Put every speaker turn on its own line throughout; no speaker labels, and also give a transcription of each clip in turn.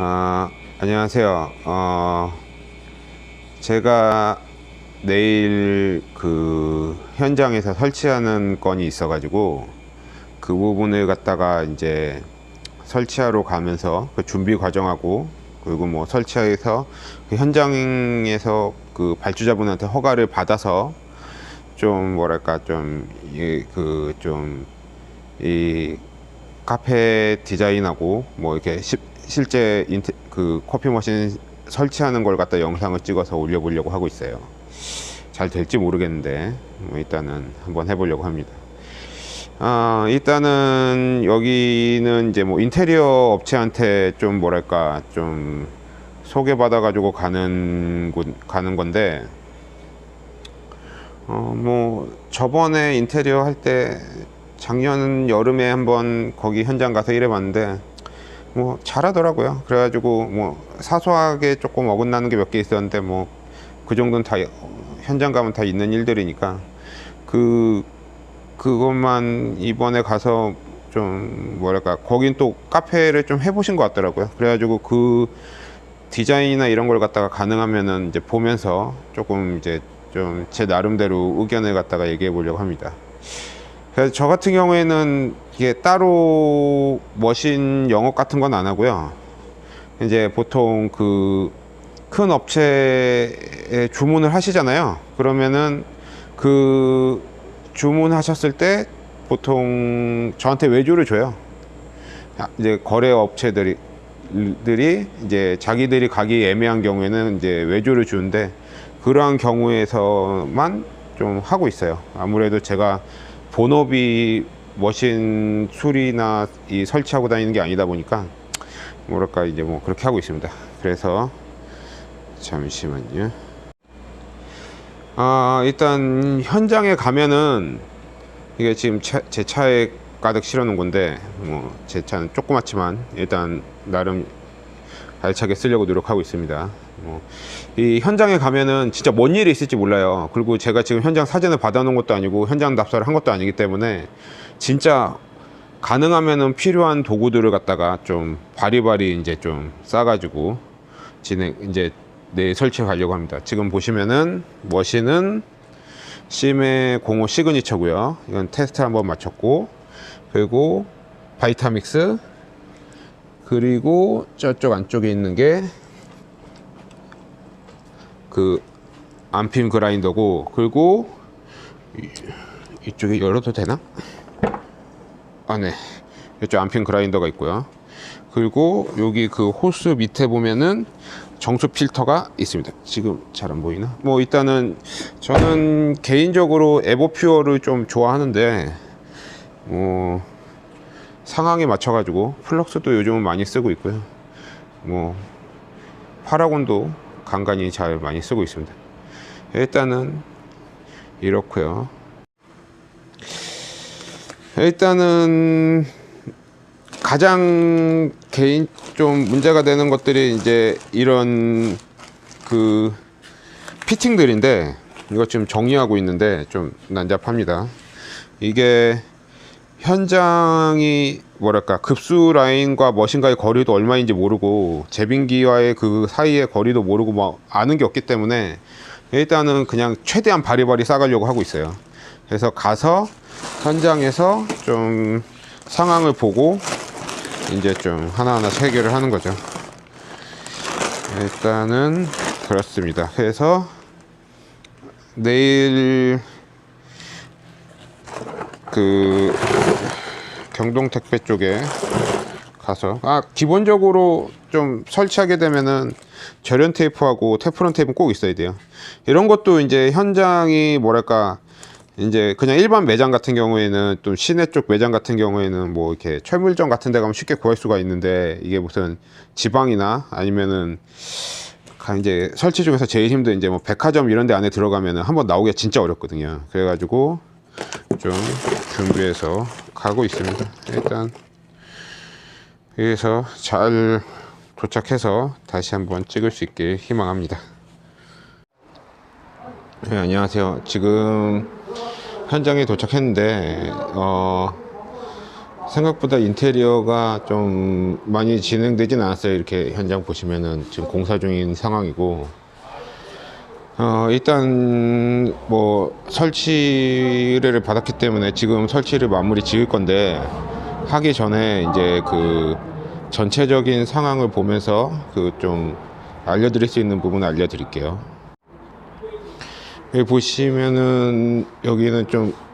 아, 안녕하세요. 어, 제가 내일 그 현장에서 설치하는 건이 있어가지고 그 부분을 갖다가 이제 설치하러 가면서 그 준비 과정하고 그리고 뭐 설치해서 그 현장에서 그 발주자분한테 허가를 받아서 좀 뭐랄까 좀 이 그 좀이 카페 디자인하고 뭐 이렇게 시- 실제 인테, 그 커피 머신 설치하는 걸 갖다 영상을 찍어서 올려보려고 하고 있어요. 잘 될지 모르겠는데 뭐 일단은 한번 해보려고 합니다. 아 일단은 여기는 이제 뭐 인테리어 업체한테 좀 뭐랄까 좀 소개받아 가지고 가는 곳 가는 건데 어 뭐 저번에 인테리어 할 때 작년 여름에 한번 거기 현장 가서 일해 봤는데 뭐 잘하더라고요. 그래가지고 뭐 사소하게 조금 어긋나는 게 몇 개 있었는데 뭐 그 정도는 다 현장 가면 다 있는 일들이니까 그 그것만 이번에 가서 좀 뭐랄까 거긴 또 카페를 좀 해보신 것 같더라고요. 그래가지고 그 디자인이나 이런 걸 갖다가 가능하면은 이제 보면서 조금 이제 좀 제 나름대로 의견을 갖다가 얘기해 보려고 합니다. 그래서 저 같은 경우에는 이게 따로 머신 영업 같은 건 안 하고요. 이제 보통 그 큰 업체에 주문을 하시잖아요. 그러면은 그 주문하셨을 때 보통 저한테 외주를 줘요. 아, 이제 거래 업체들이 들이 이제 자기들이 가기 애매한 경우에는 이제 외주를 주는데 그러한 경우에서만 좀 하고 있어요. 아무래도 제가 본업이 머신 수리나 이 설치하고 다니는 게 아니다 보니까 뭐랄까 이제 뭐 그렇게 하고 있습니다. 그래서 잠시만요. 아 일단 현장에 가면은 이게 지금 차- 제 차에 가득 실어 놓은 건데 뭐 제 차는 조그맣지만 일단 나름 알차게 쓰려고 노력하고 있습니다. 뭐, 이 현장에 가면은 진짜 뭔 일이 있을지 몰라요. 그리고 제가 지금 현장 사진을 받아놓은 것도 아니고 현장 답사를 한 것도 아니기 때문에 진짜 가능하면은 필요한 도구들을 갖다가 좀 바리바리 이제 좀 싸가지고 진행 이제 내 설치해 가려고 합니다. 지금 보시면은 머신은 심의 05 시그니처고요. 이건 테스트 한번 마쳤고 그리고 바이타믹스 그리고 저쪽 안쪽에 있는 게 그 안핀 그라인더고 그리고 이- 이쪽에 열어도 되나? 아 네. 이쪽 안핀 그라인더가 있고요. 그리고 여기 그 호스 밑에 보면은 정수 필터가 있습니다. 지금 잘 안 보이나? 뭐 일단은 저는 개인적으로 에버퓨어를 좀 좋아하는데 뭐 상황에 맞춰 가지고 플럭스도 요즘은 많이 쓰고 있고요. 뭐 파라곤도 간간히 잘 많이 쓰고 있습니다. 일단은 이렇고요. 일단은 가장 개인 좀 문제가 되는 것들이 이제 이런 그 피팅들인데 이거 지금 정리하고 있는데 좀 난잡합니다. 이게 현장이 뭐랄까 급수 라인과 머신과의 거리도 얼마인지 모르고 제빙기와의 그 사이의 거리도 모르고 뭐 아는 게 없기 때문에 일단은 그냥 최대한 바리바리 싸가려고 하고 있어요. 그래서 가서 현장에서 좀 상황을 보고 이제 좀 하나하나 체결을 하는 거죠. 일단은 그렇습니다. 그래서 내일 그 경동 택배 쪽에 가서 아 기본적으로 좀 설치하게 되면은 절연 테이프하고 테프론 테이프는 꼭 있어야 돼요. 이런 것도 이제 현장이 뭐랄까 이제 그냥 일반 매장 같은 경우에는 또 시내 쪽 매장 같은 경우에는 뭐 이렇게 철물점 같은 데 가면 쉽게 구할 수가 있는데 이게 무슨 지방이나 아니면은 가- 이제 설치 중에서 제일 힘든 이제 뭐 백화점 이런 데 안에 들어가면은 한번 나오기가 진짜 어렵거든요. 그래가지고 좀 준비해서 가고 있습니다. 일단 여기서 잘 도착해서 다시 한번 찍을 수 있게 희망합니다. 네, 안녕하세요. 지금 현장에 도착했는데 어 생각보다 인테리어가 좀 많이 진행되진 않았어요. 이렇게 현장 보시면은 지금 공사 중인 상황이고, 어, 일단 뭐 설치를 받았기 때문에 지금 설치를 마무리 지을 건데 하기 전에 이제 그 전체적인 상황을 보면서 그 좀 알려드릴 수 있는 부분 알려드릴게요. 여기 보시면은 여기는 좀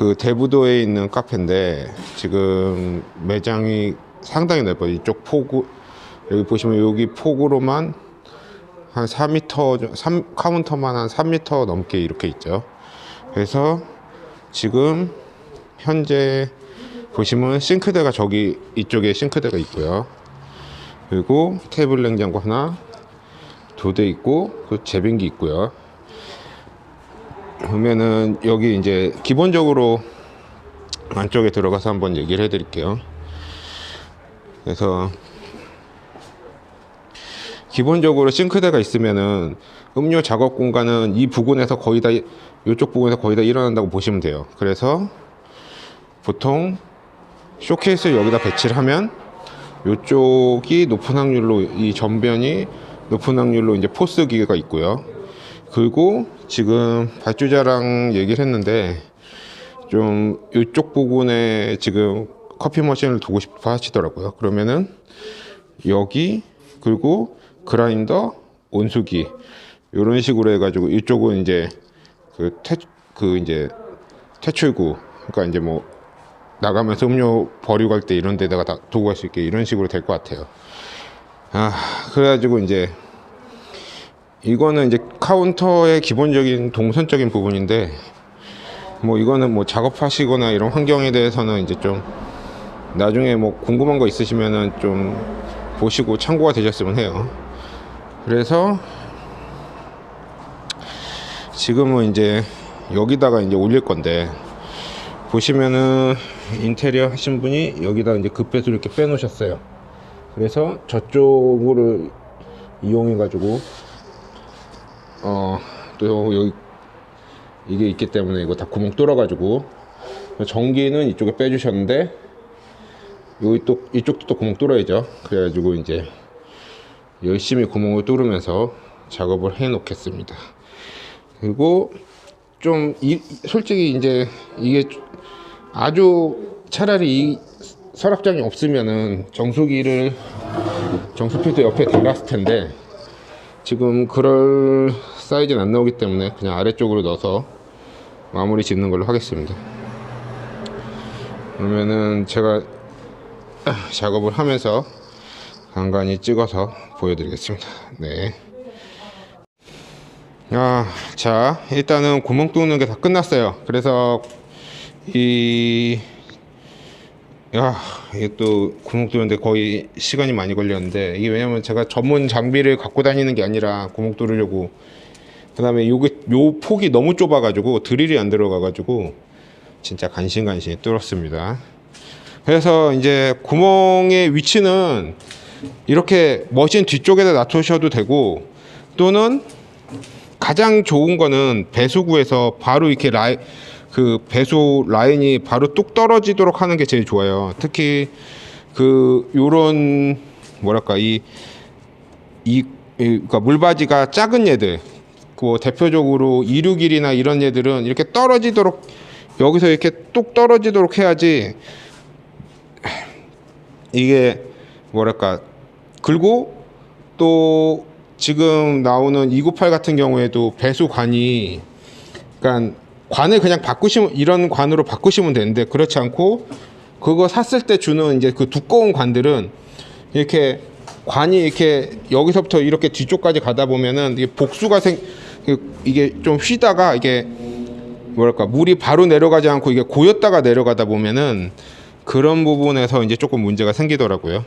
그 대부도에 있는 카페인데 지금 매장이 상당히 넓어요. 이쪽 폭우 여기 보시면 여기 폭으로만 한 4m, 3, 카운터만 한 3m 넘게 이렇게 있죠. 그래서 지금 현재 보시면 싱크대가 저기 이쪽에 싱크대가 있고요. 그리고 테이블 냉장고 하나 두 대 있고 그 제빙기 있고요. 그러면은 여기 이제 기본적으로 안쪽에 들어가서 한번 얘기를 해드릴게요. 그래서 기본적으로 싱크대가 있으면은 음료 작업 공간은 이 부분에서 거의 다 이쪽 부분에서 거의 다 일어난다고 보시면 돼요. 그래서 보통 쇼케이스를 여기다 배치를 하면 이쪽이 높은 확률로 이 전변이 높은 확률로 이제 포스 기계가 있고요. 그리고 지금 발주자랑 얘기를 했는데 좀 이쪽 부분에 지금 커피 머신을 두고 싶어 하시더라고요. 그러면은 여기 그리고 그라인더 온수기 이런 식으로 해가지고 이쪽은 이제 그 퇴 그 이제 퇴출구 그러니까 이제 뭐 나가면서 음료 버리고 갈 때 이런 데다가 다 두고 갈 수 있게 이런 식으로 될 것 같아요. 아 그래가지고 이제 이거는 이제 카운터의 기본적인 동선적인 부분인데 뭐 이거는 뭐 작업하시거나 이런 환경에 대해서는 이제 좀 나중에 뭐 궁금한 거 있으시면은 좀 보시고 참고가 되셨으면 해요. 그래서 지금은 이제 여기다가 이제 올릴 건데 보시면은 인테리어 하신 분이 여기다 이제 급배수 이렇게 빼놓으셨어요. 그래서 저쪽으로 이용해 가지고 어또 여기 이게 있기 때문에 이거 다 구멍 뚫어 가지고 전기는 이쪽에 빼주셨는데 여기 또 이쪽도 또 구멍 뚫어야죠. 그래가지고 이제 열심히 구멍을 뚫으면서 작업을 해 놓겠습니다. 그리고 좀 이, 솔직히 이제 이게 아주 차라리 이 서랍장이 없으면은 정수기를 정수필터 옆에 달았을 텐데 지금 그럴 사이즈는 안 나오기 때문에 그냥 아래쪽으로 넣어서 마무리 짓는 걸로 하겠습니다. 그러면은 제가 작업을 하면서 간간히 찍어서 보여드리겠습니다. 네. 아, 자, 일단은 구멍 뚫는 게 다 끝났어요. 그래서 이, 야, 이게 또 구멍 뚫는데 거의 시간이 많이 걸렸는데 이게 왜냐면 제가 전문 장비를 갖고 다니는 게 아니라 구멍 뚫으려고 그 다음에 요게 요 폭이 너무 좁아가지고 드릴이 안 들어가가지고 진짜 간신간신히 뚫었습니다. 그래서 이제 구멍의 위치는 이렇게 머신 뒤쪽에다 놔두셔도 되고 또는 가장 좋은 거는 배수구에서 바로 이렇게 라이 그 배수 라인이 바로 뚝 떨어지도록 하는 게 제일 좋아요. 특히 그 요런 뭐랄까 이 이, 이 그러니까 물바지가 작은 얘들 그 대표적으로 이륙일이나 이런 얘들은 이렇게 떨어지도록 여기서 이렇게 뚝 떨어지도록 해야지 이게 뭐랄까 그리고 또 지금 나오는 298 같은 경우에도 배수 관이 그러니까 관을 그냥 바꾸시면 이런 관으로 바꾸시면 되는데 그렇지 않고 그거 샀을 때 주는 이제 그 두꺼운 관들은 이렇게 관이 이렇게 여기서부터 이렇게 뒤쪽까지 가다 보면은 이게 복수가 생 이게 좀 휘다가 이게 뭐랄까 물이 바로 내려가지 않고 이게 고였다가 내려가다 보면은 그런 부분에서 이제 조금 문제가 생기더라고요.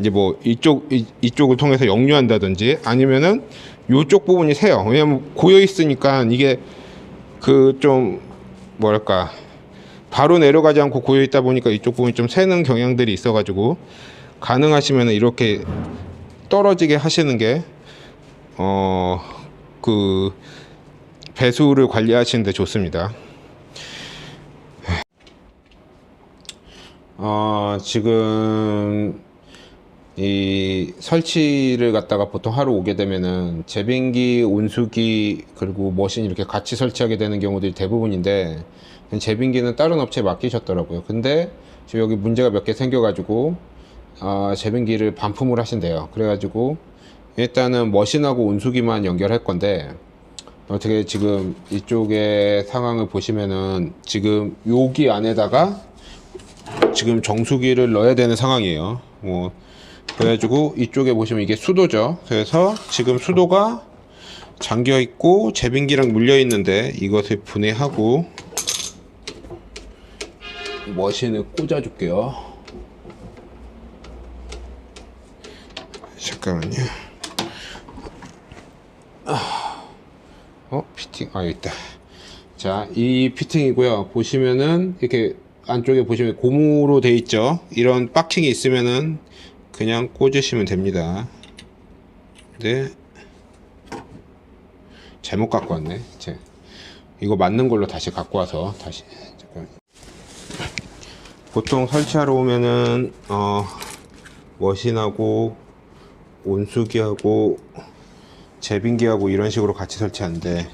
이제 뭐 이쪽 이, 이쪽을 통해서 역류한다든지 아니면은 요쪽 부분이 새요. 왜냐면 고여 있으니까 이게 그 좀 뭐랄까 바로 내려가지 않고 고여 있다 보니까 이쪽 부분이 좀 새는 경향들이 있어가지고 가능하시면 이렇게 떨어지게 하시는 게 어 그 배수를 관리하시는데 좋습니다. 어, 지금 이 설치를 갖다가 보통 하루 오게 되면은 제빙기, 온수기 그리고 머신 이렇게 같이 설치하게 되는 경우들이 대부분인데 제빙기는 다른 업체에 맡기셨더라고요. 근데 지금 여기 문제가 몇 개 생겨가지고 아, 제빙기를 반품을 하신대요. 그래가지고 일단은 머신하고 온수기만 연결할 건데 어떻게 지금 이쪽의 상황을 보시면은 지금 여기 안에다가 지금 정수기를 넣어야 되는 상황이에요. 뭐 그래가지고 이쪽에 보시면 이게 수도죠. 그래서 지금 수도가 잠겨 있고 제빙기랑 물려 있는데 이것을 분해하고 머신을 꽂아 줄게요. 잠깐만요. 어 피팅 아 있다 자 이 피팅이고요 보시면은 이렇게 안쪽에 보시면 고무로 돼 있죠 이런 박킹이 있으면은 그냥 꽂으시면 됩니다. 네 잘못 갖고 왔네. 제 이거 맞는 걸로 다시 갖고 와서 다시 잠깐. 보통 설치하러 오면은 어 머신하고 온수기하고 제빙기하고 이런 식으로 같이 설치하는데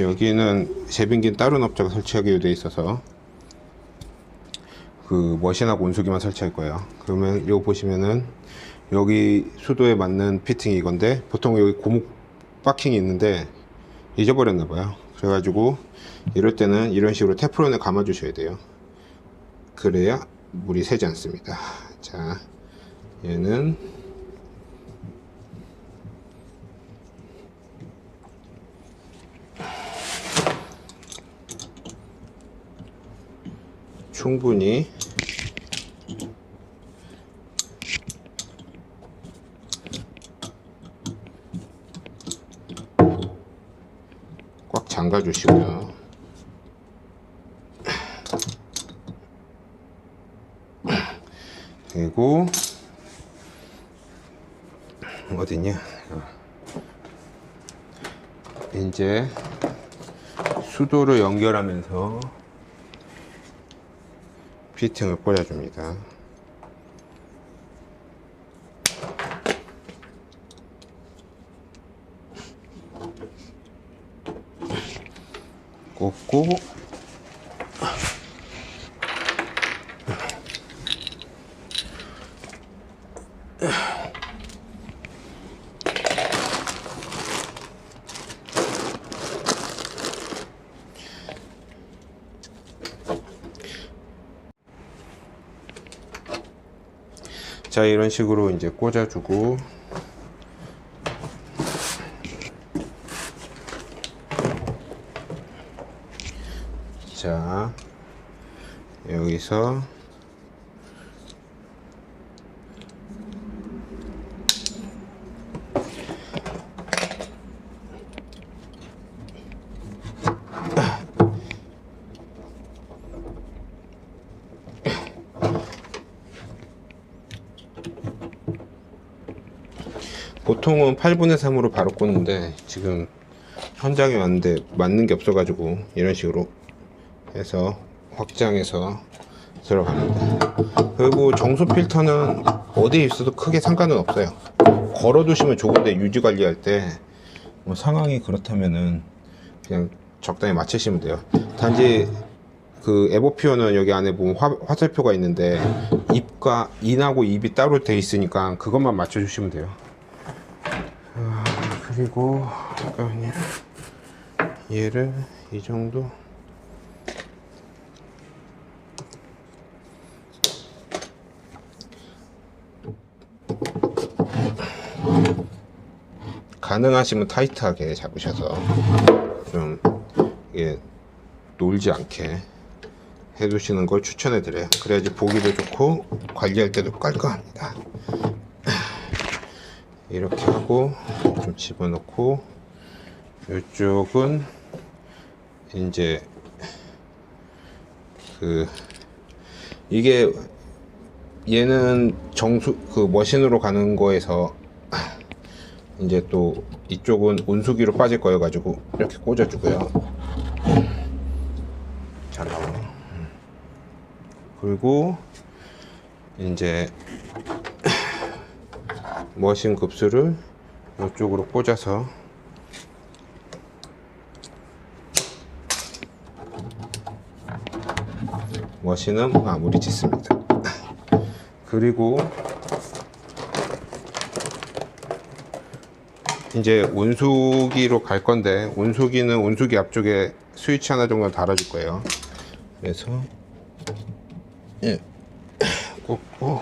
여기는 제빙기는 다른 업자가 설치하기로 되어 있어서 그 머신하고 온수기만 설치할 거예요. 그러면 이거 보시면은 여기 수도에 맞는 피팅이 이건데 보통 여기 고무 박킹이 있는데 잊어버렸나 봐요. 그래가지고 이럴 때는 이런 식으로 테프론에 감아 주셔야 돼요. 그래야 물이 새지 않습니다. 자 얘는 충분히 꽉 잠가 주시고요. 그리고 어디냐? 이제 수도를 연결하면서 피팅을 꽂아줍니다. 꽂고. 자 이런 식으로 이제 꽂아주고 자 여기서 보통은 8분의 3으로 바로 꽂는데 지금 현장에 왔는데 맞는 게 없어가지고 이런 식으로 해서 확장해서 들어갑니다. 그리고 정수 필터는 어디에 있어도 크게 상관은 없어요. 걸어 두시면 좋은데 유지 관리할 때 뭐 상황이 그렇다면은 그냥 적당히 맞추시면 돼요. 단지 그 에버피어는 여기 안에 보면 화, 화살표가 있는데 입과 인하고 입이 따로 돼 있으니까 그것만 맞춰 주시면 돼요. 아, 그리고 잠깐만요. 얘를 이 정도 가능하시면 타이트하게 잡으셔서 좀 이게 놀지 않게 해두시는 걸 추천해 드려요. 그래야지 보기도 좋고 관리할 때도 깔끔합니다. 이렇게 하고 좀 집어넣고 이쪽은 이제 그 이게 얘는 정수 그 머신으로 가는 거에서 이제 또 이쪽은 온수기로 빠질 거여 가지고 이렇게 꽂아주고요. 잘 나오네. 그리고 이제 머신 급수를 이쪽으로 꽂아서 머신은 마무리 짓습니다. 그리고 이제 온수기로 갈 건데 온수기는 온수기 앞쪽에 스위치 하나 정도 달아줄 거예요. 그래서 예, 꽂고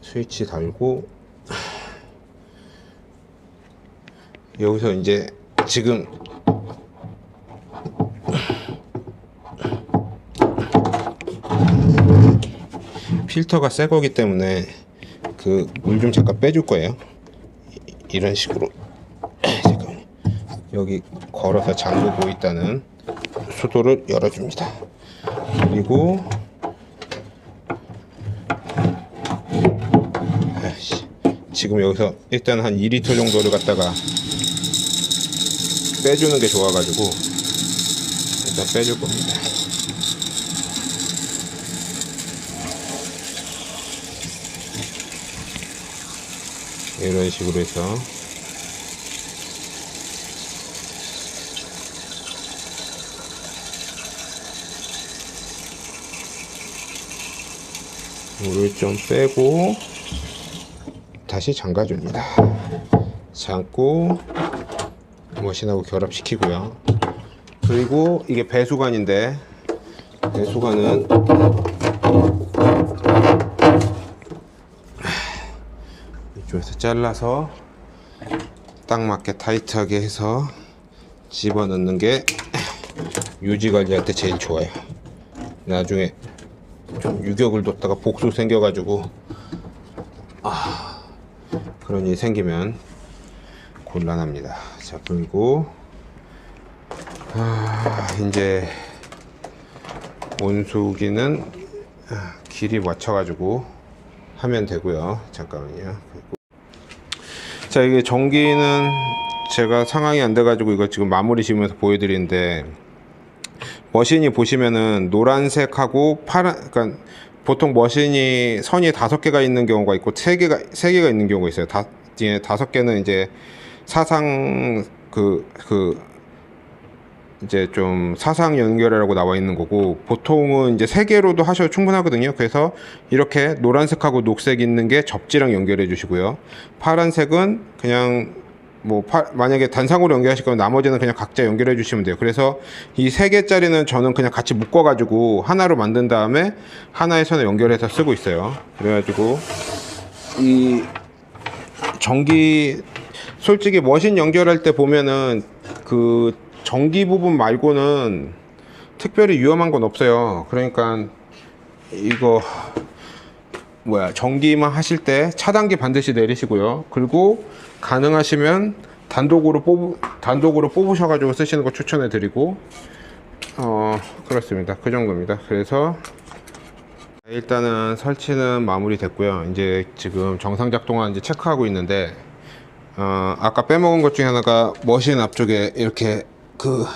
스위치 달고 여기서 이제 지금 필터가 새 거기 때문에 그 물 좀 잠깐 빼줄 거예요. 이- 이런 식으로 잠깐 여기 걸어서 잠그고 있다는 수도를 열어줍니다. 그리고 지금 여기서 일단 한 2리터 정도를 갖다가 빼주는 게 좋아가지고 일단 빼줄 겁니다. 이런 식으로 해서 물을 좀 빼고 다시 잠가줍니다. 잠고 머신하고 결합시키고요. 그리고 이게 배수관인데 배수관은 이쪽에서 잘라서 딱 맞게 타이트하게 해서 집어넣는 게 유지 관리할 때 제일 좋아요. 나중에 좀 유격을 뒀다가 복수 생겨가지고 아, 그런 일이 생기면 곤란합니다. 자 그리고 아, 이제 온수기는 아, 길이 맞춰가지고 하면 되고요. 잠깐만요. 자 이게 전기는 제가 상황이 안 돼가지고 이거 지금 마무리 지으면서 보여드리는데 머신이 보시면은 노란색하고 파란 그러니까 보통 머신이 선이 다섯 개가 있는 경우가 있고 세 개가 세 개가 있는 경우가 있어요. 다 다섯 개는 이제 사상 그그 이제 좀 사상 연결이라고 나와 있는 거고 보통은 이제 세 개로도 하셔도 충분하거든요. 그래서 이렇게 노란색하고 녹색 있는 게 접지랑 연결해 주시고요. 파란색은 그냥 뭐 파- 만약에 단상으로 연결하실 거면 나머지는 그냥 각자 연결해 주시면 돼요. 그래서 이 세 개짜리는 저는 그냥 같이 묶어 가지고 하나로 만든 다음에 하나의 선을 연결해서 쓰고 있어요. 그래 가지고 이 전기 솔직히 머신 연결할 때 보면은 그 전기 부분 말고는 특별히 위험한 건 없어요. 그러니까 이거 뭐야 전기만 하실 때 차단기 반드시 내리시고요. 그리고 가능하시면 단독으로 뽑 단독으로 뽑으셔 가지고 쓰시는 거 추천해 드리고 어 그렇습니다. 그 정도입니다. 그래서 일단은 설치는 마무리 됐고요. 이제 지금 정상 작동하는지 체크하고 있는데 어 아까 빼먹은 것 중에 하나가 머신 앞쪽에 이렇게 그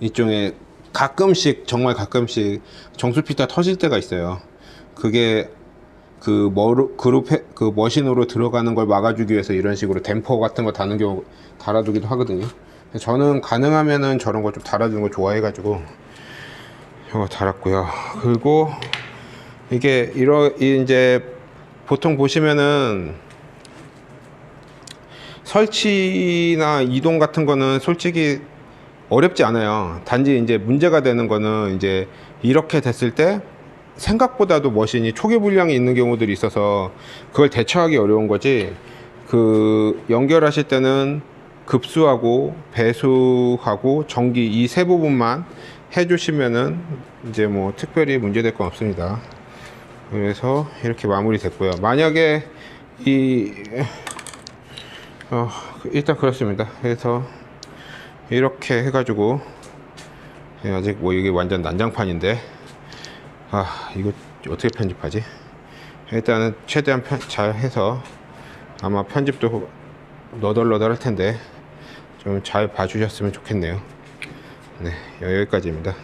이쪽에 가끔씩 정말 가끔씩 정수 필터 터질 때가 있어요. 그게 그 머루 그룹 해- 그 머신으로 들어가는 걸 막아주기 위해서 이런 식으로 댐퍼 같은 거 다는 경우 달아두기도 하거든요. 저는 가능하면은 저런 거 좀 달아주는 거 좋아해 가지고 이거 달았고요. 그리고 이게 이러 이 이제 보통 보시면은 설치나 이동 같은 거는 솔직히 어렵지 않아요. 단지 이제 문제가 되는 거는 이제 이렇게 됐을 때 생각보다도 머신이 초기 불량이 있는 경우들이 있어서 그걸 대처하기 어려운 거지. 그 연결하실 때는 급수하고 배수하고 전기 이 세 부분만 해주시면은 이제 뭐 특별히 문제될 건 없습니다. 그래서 이렇게 마무리 됐고요. 만약에 이 어, 일단 그렇습니다. 그래서 이렇게 해가지고 예, 아직 뭐 이게 완전 난장판인데 아 이거 어떻게 편집하지? 일단은 최대한 편, 잘 해서 아마 편집도 너덜너덜 할 텐데 좀 잘 봐주셨으면 좋겠네요. 네 여기까지입니다.